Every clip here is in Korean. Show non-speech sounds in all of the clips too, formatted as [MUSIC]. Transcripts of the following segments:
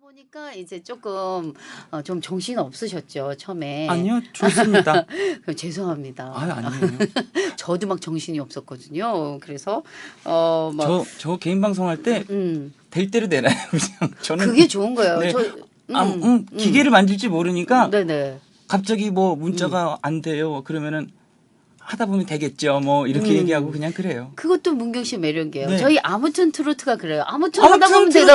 보니까 이제 조금 어, 좀 정신 없으셨죠 처음에. 아니요, 좋습니다. [LAUGHS] 죄송합니다. 아, 아니에요. [LAUGHS] 저도 막 정신이 없었거든요. 그래서 어막 저, 저 개인 방송할 때될 음. 대로 내놔요, [LAUGHS] 그냥. 저는 그게 좋은 거예요. 네. 저 아, 음, 기계를 만질지 모르니까 네네. 갑자기 뭐 문자가 안 돼요. 그러면은 하다 보면 되겠죠. 뭐 이렇게 음. 얘기하고 그냥 그래요. 그것도 문경 씨 매력이에요. 네. 저희 아무튼 트로트가 그래요. 아무튼 아무튼 하다 보면 되고.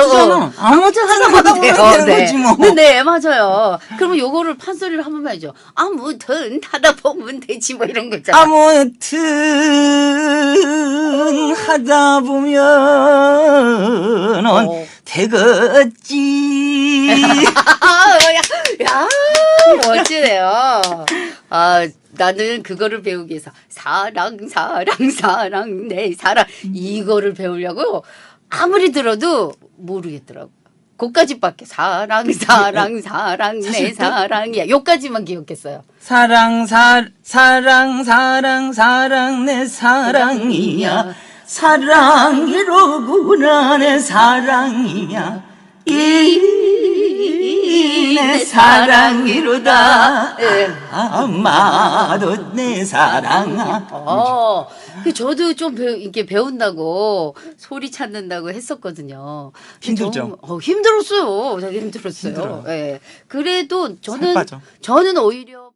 아무튼 하다 보면 돼요. 네. 뭐. 네, 네, 맞아요. 그러면 요거를 판소리를 한 번만 해줘. 아무튼 하다 보면 되지 뭐 이런 거 있잖아. 아무튼 하다 보면 어. 되겠지. [LAUGHS] 아, 야, 야, 멋지네요. 아, 나는 그거를 배우기 위해서 사랑, 사랑, 사랑, 내 사랑 이거를 배우려고 아무리 들어도 모르겠더라고. 고까지밖에 사랑, 사랑, 사랑, 내 사랑이야. 요까지만 기억했어요. 사랑 사 사랑 사랑 사랑 내 사랑이야 사랑이로구나 내 사랑이야 이 내 사랑이로다 예. 아마도 내 사랑아 어, 그 저도 좀 배우, 이렇게 배운다고 소리 찾는다고 했었거든요. 힘들죠? 정- 어, 힘들었어요. 되게 힘들었어요. 힘들어요. 예. 그래도 살 저는 빠져. 저는 오히려